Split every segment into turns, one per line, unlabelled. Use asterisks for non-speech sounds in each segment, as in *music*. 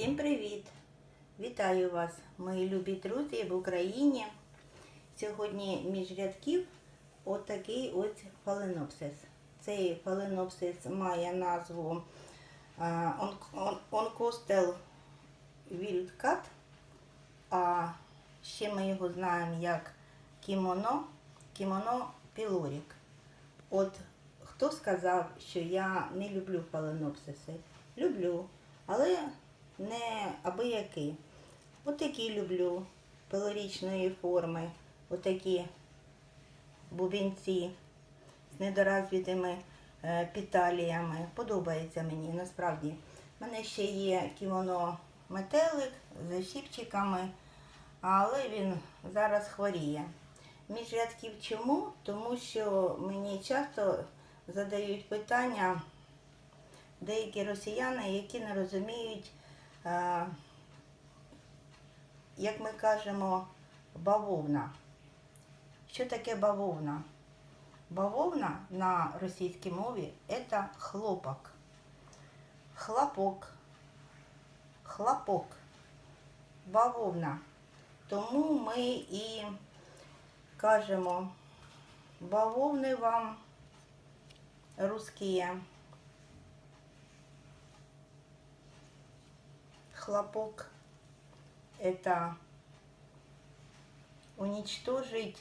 Всім привіт! Вітаю вас, мої любі друзі в Україні. Сьогодні між рядків отакий ось фаленопсис. Цей фаленопсис має назву а, он- он- OncostellWildcat, а ще ми його знаємо як кімоно, кімоно пілорік. От хто сказав, що я не люблю фаленопсиси? Люблю, але не аби які. Отакі люблю пилорічної форми, отакі бубінці з недоразвитими е, піталіями. Подобається мені насправді. У мене ще є кімоно метелик з щіпчиками, але він зараз хворіє. Між рядків чому? Тому що мені часто задають питання деякі росіяни, які не розуміють, як ми кажемо, бавовна. Що таке бавовна? Бавовна на російській мові це хлопок. Хлопок. Хлопок. Бавовна. Тому ми і кажемо бавовни вам русские. Хлопок это уничтожить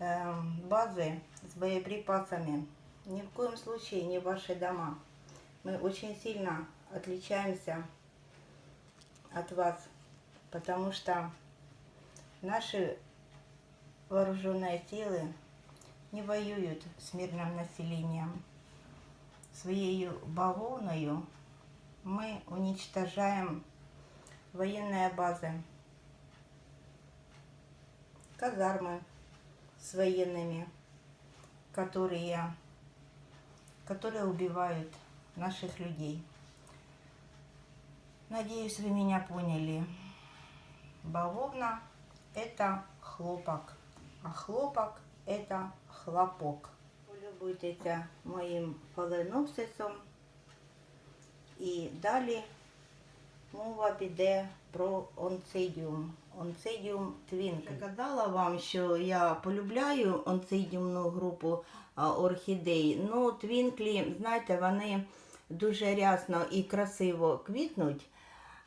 э, базы с боеприпасами. Ни в коем случае не ваши дома. Мы очень сильно отличаемся от вас, потому что наши вооруженные силы не воюють з мирним населенням. Своєю бавовною ми уничтожаем военные базы, казармы с военными, которые, которые убивают наших людей. Надеюсь, вы меня поняли. Бавовна – это хлопок, а хлопок – это хлопок. Полюбуйтеся моїм фаленопсисом. І далі мова піде про онцидіум. Онцидіум твінкл. Я казала вам, що я полюбляю онцидіумну групу орхідей. Ну, твінклі, знаєте, вони дуже рясно і красиво квітнуть.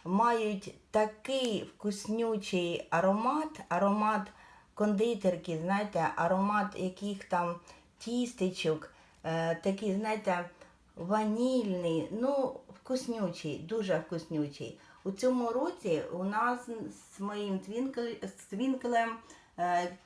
Мають такий вкуснючий аромат, аромат кондитерки, знаєте, аромат яких там тістечок, е, такий, знаєте, ванільний, ну, вкуснючий, дуже вкуснючий. У цьому році у нас з моїм твінклем е,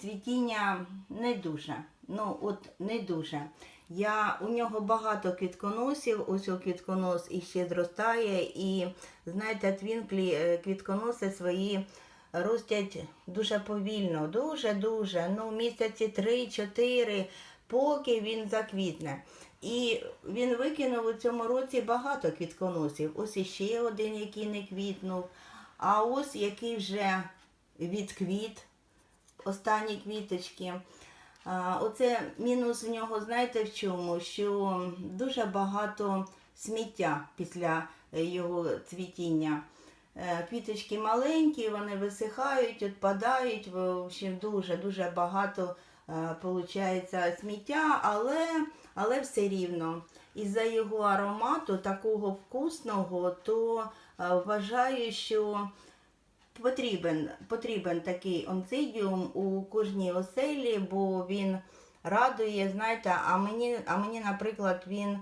цвітіння не дуже. Ну, от не дуже. Я, у нього багато квітконосів, ось квітконос іще зростає, і знаєте, твінклі е, квітконоси свої ростять дуже повільно, дуже-дуже, ну місяці 3-4, поки він заквітне. І він викинув у цьому році багато квітконосів. Ось іще один, який не квітнув, а ось який вже відквіт, останні квіточки. Оце мінус в нього, знаєте в чому? Що дуже багато сміття після його цвітіння. Е, Квіточки маленькі, вони висихають, відпадають. В общем, дуже-дуже багато виходить сміття, але, але все рівно. Із-за його аромату, такого вкусного, то е, вважаю, що потрібен, потрібен такий онцидіум у кожній оселі, бо він радує, знаєте, а мені, а мені наприклад, він е,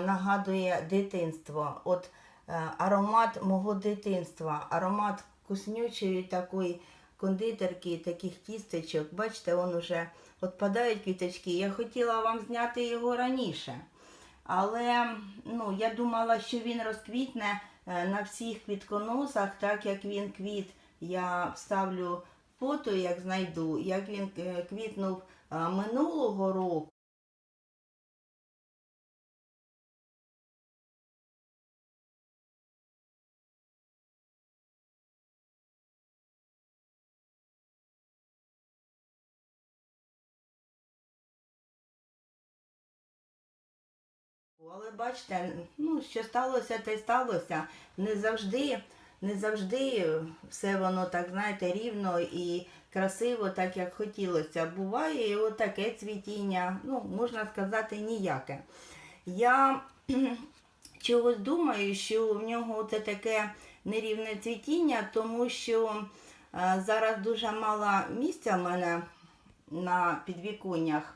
нагадує дитинство. От е, аромат мого дитинства, аромат вкуснючої такої кондитерки, таких тістечок. Бачите, он уже відпадають квіточки. Я хотіла вам зняти його раніше. Але ну, я думала, що він розквітне е, на всіх квітконосах, так як він квіт. Я вставлю фото, як знайду, як він е, квітнув е, минулого року. Але бачите, ну що сталося, те сталося. Не завжди, не завжди все воно так, знаєте, рівно і красиво, так як хотілося. Буває і отаке цвітіння, ну, можна сказати, ніяке. Я *clears throat* чогось думаю, що в нього це таке нерівне цвітіння, тому що е, зараз дуже мало місця в мене на підвіконнях.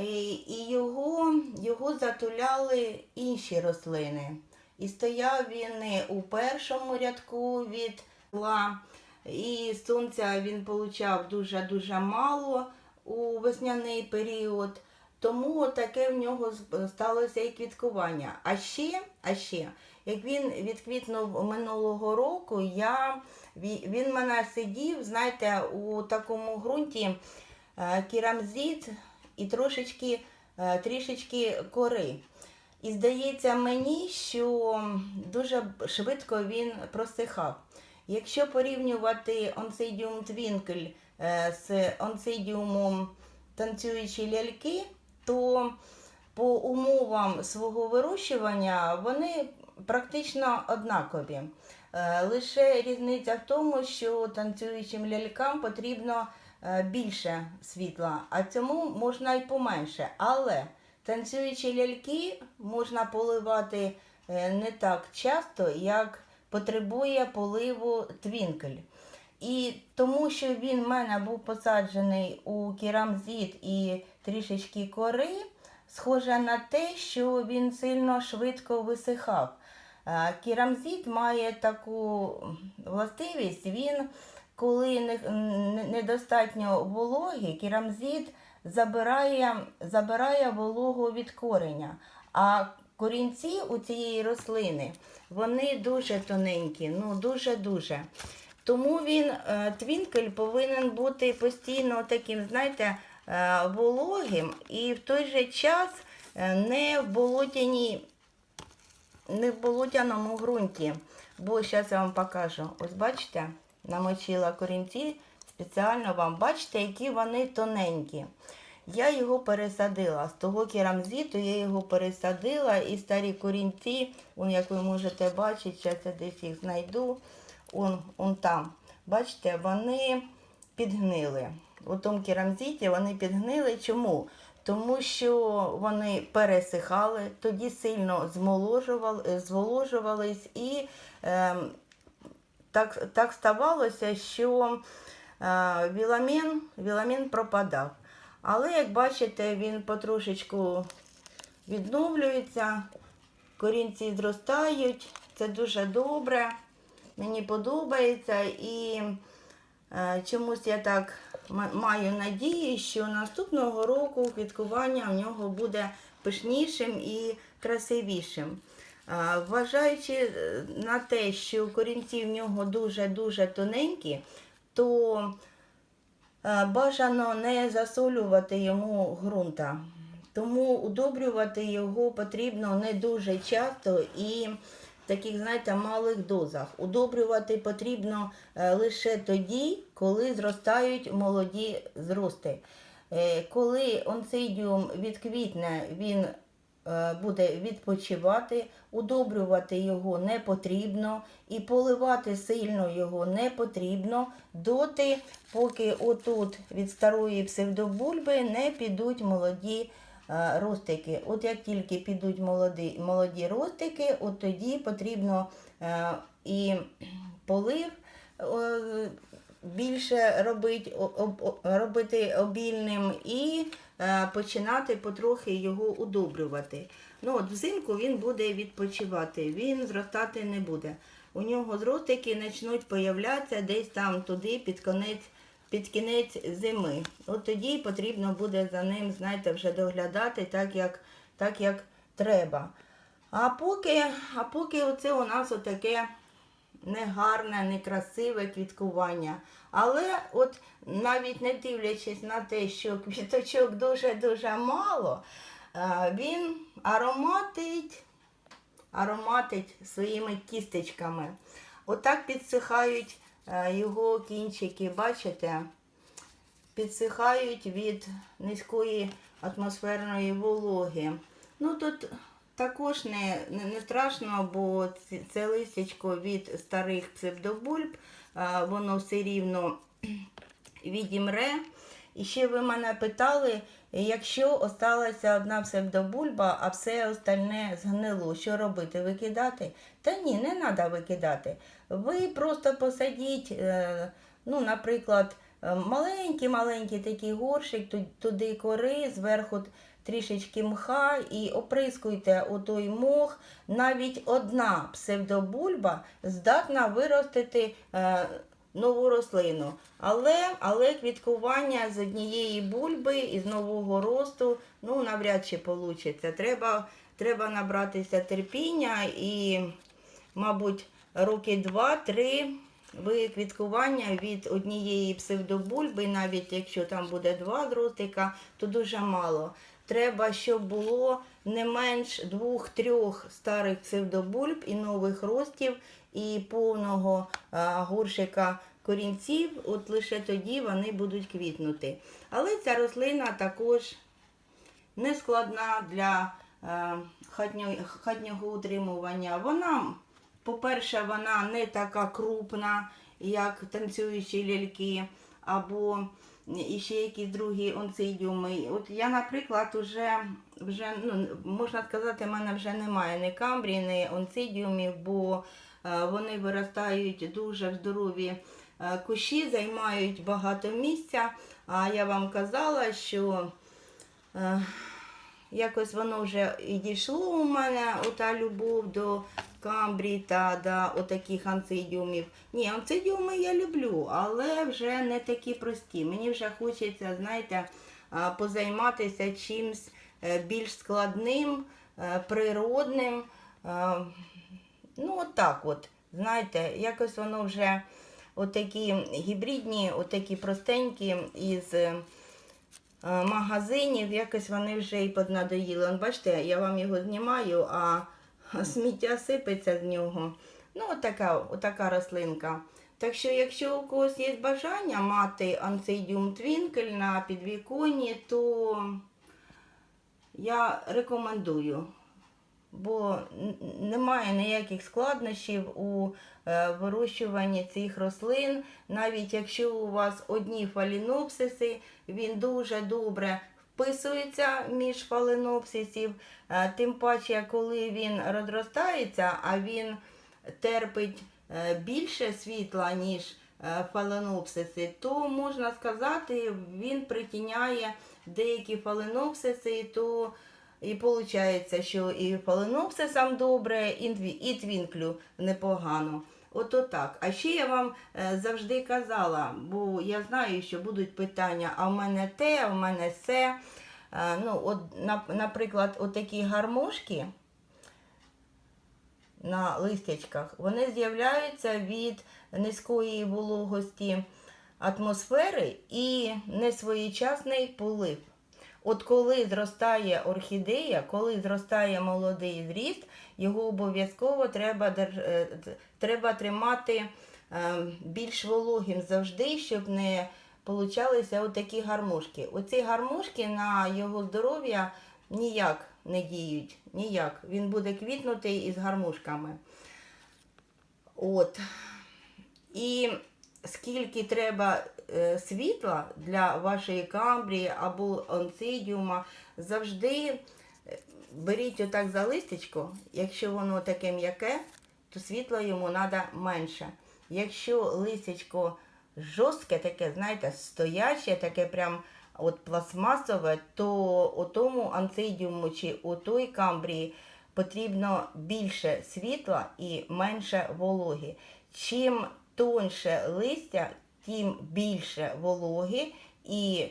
І, і його, його затуляли інші рослини. І стояв він у першому рядку від тепла, і сонця він получав дуже-дуже мало у весняний період. Тому таке в нього сталося і квіткування. А ще, а ще, як він відквітнув минулого року, я, він мене сидів, знаєте, у такому ґрунті е, керамзит і трошечки, е, трішечки кори. І здається мені, що дуже швидко він просихав. Якщо порівнювати онсидіум твінкель з онсидіумом танцюючі ляльки, то по умовам свого вирощування вони практично однакові. Е, Лише різниця в тому, що танцюючим лялькам потрібно більше світла, а цьому можна й поменше. Але танцюючі ляльки можна поливати е, не так часто, як потребує поливу твінкель. І тому, що він в мене був посаджений у керамзит і трішечки кори, схоже на те, що він сильно швидко висихав. Е, Керамзит має таку властивість, він, коли не- не- недостатньо вологи, керамзит забирає, забирає вологу від кореня. А корінці у цієї рослини вони дуже тоненькі, ну дуже-дуже. Тому він, е, твінкель повинен бути постійно таким, знаєте, е, вологим і в той же час е, не в болотяній, не в болотяному ґрунті. Бо зараз я вам покажу. Ось бачите, намочила корінці, спеціально вам бачите, які вони тоненькі. Я його пересадила. З того керамзиту я його пересадила і старі корінці, он, як ви можете бачити, зараз я десь їх знайду. Он, он там. Бачите, вони підгнили. У тому керамзиті вони підгнили. Чому? Тому що вони пересихали, тоді сильно зволожувались і ем, так, так ставалося, що е, віламін, віламін пропадав. Але, як бачите, він потрошечку відновлюється, корінці зростають, це дуже добре, мені подобається. І е, чомусь я так маю надію, що наступного року квіткування в нього буде пишнішим і красивішим. Вважаючи е, на те, що корінці в нього дуже-дуже тоненькі, то е, бажано не засолювати йому ґрунта. Тому удобрювати його потрібно не дуже часто і в таких, знаєте, малих дозах. Удобрювати потрібно е, лише тоді, коли зростають молоді зрости. Коли онцидіум відквітне, він буде відпочивати, удобрювати його не потрібно і поливати сильно його не потрібно доти, поки отут від старої псевдобульби не підуть молоді е, ростики. От як тільки підуть молоді, молоді ростики, от тоді потрібно е, і полив е, більше робити, об- робити обільним і е, починати потрохи його удобрювати. Ну, от взимку він буде відпочивати, він зростати не буде. У нього зростики почнуть появлятися десь там туди під конець, під кінець зими. От тоді потрібно буде за ним, знаєте, вже доглядати так, як, так, як треба. А поки, а поки оце у нас отаке негарне, некрасиве квіткування. Але от навіть не дивлячись на те, що квіточок дуже-дуже мало, е, він ароматить, ароматить своїми кісточками. Отак підсихають е, його кінчики, бачите? Підсихають від низької атмосферної вологи. Ну тут також не, не, страшно, бо це листячко від старих псевдобульб, воно все рівно *clears throat* відімре. І ще ви мене питали, якщо осталася одна псевдобульба, а все остальне згнило, що робити? Викидати? Та ні, не треба викидати. Ви просто посадіть, е, ну, наприклад, маленький-маленький такий горщик, туди кори, зверху трішечки мха і оприскуйте у той мох. Навіть одна псевдобульба здатна виростити е, нову рослину. Але, але квіткування з однієї бульби із нового росту ну, навряд чи вийде. Треба, треба набратися терпіння і, мабуть, роки два-три ви квіткування від однієї псевдобульби, навіть якщо там буде два дротика, то дуже мало. Треба, щоб було не менш двох-трьох старих псевдобульб і нових ростів, і повного а, горщика корінців, от лише тоді вони будуть квітнути. Але ця рослина також не складна для е, хатнього, хатнього утримування. Вона, по-перше, вона не така крупна, як танцюючі ляльки, або ще якісь другі онцидіуми. От я, наприклад, уже, вже, ну, можна сказати, в мене вже немає ні камбрій, ні онцидіумів, бо е, вони виростають дуже здорові е, кущі, займають багато місця. А я вам казала, що Е, Якось воно вже і дійшло у мене, ота любов до камбрій та до отаких анцидіумів. Ні, анцидіуми я люблю, але вже не такі прості. Мені вже хочеться, знаєте, позайматися чимсь е, більш складним, е, природним. Е, Ну, от от. Знаєте, якось воно вже отакі гібридні, отакі простенькі із. магазинів, якось вони вже і поднадоїли. Бачите, я вам його знімаю, а сміття сипеться з нього. Ну, отака, отака рослинка. Так що, якщо у когось є бажання мати анцидіум твінкель на підвіконні, то я рекомендую. Бо немає ніяких складнощів у е, вирощуванні цих рослин. Навіть якщо у вас одні фалінопсиси, він дуже добре вписується між фаленопсисів. Е, Тим паче, коли він розростається, а він терпить е, більше світла, ніж е, фаленопсиси, то можна сказати, він притіняє деякі фаленопсиси, то і виходить, що і фаленопсисам добре, і твінклю непогано. Ото так. А ще я вам е, завжди казала, бо я знаю, що будуть питання, а в мене те, а в мене це. Е, Ну, от, нап- наприклад, отакі гармошки на листячках, вони з'являються від низької вологості атмосфери і несвоєчасний полив. От коли зростає орхідея, коли зростає молодий зріст, його обов'язково треба, е, треба тримати е, більш вологим завжди, щоб не получалися отакі гармошки. Оці гармошки на його здоров'я ніяк не діють. Ніяк. Він буде квітнути із гармошками. От. І скільки треба е, світла для вашої камбрії або онцидіума, завжди е, беріть отак за листечко, якщо воно таке м'яке, то світла йому треба менше. Якщо листячко жорстке, таке, знаєте, стояче, таке прям от пластмасове, то у тому анцидіуму чи у той камбрії потрібно більше світла і менше вологи. Чим тоньше листя, тим більше вологи і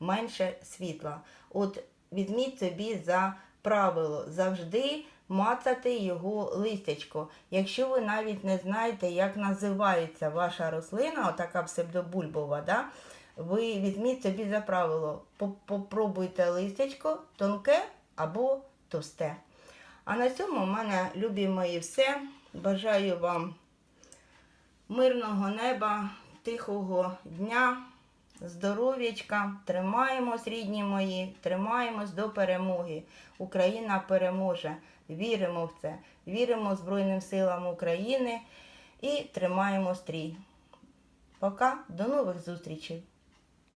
менше світла. От візьміть собі за правило завжди мацати його листячко. Якщо ви навіть не знаєте, як називається ваша рослина, отака псевдобульбова, да? ви візьміть собі за правило, попробуйте листячко тонке або товсте. А на цьому в мене, любі мої, все. Бажаю вам мирного неба, тихого дня, здоров'ячка, тримаємось, рідні мої, тримаємось до перемоги. Україна переможе. Віримо в це. Віримо Збройним силам України і тримаємо стрій. Пока, до нових зустрічей!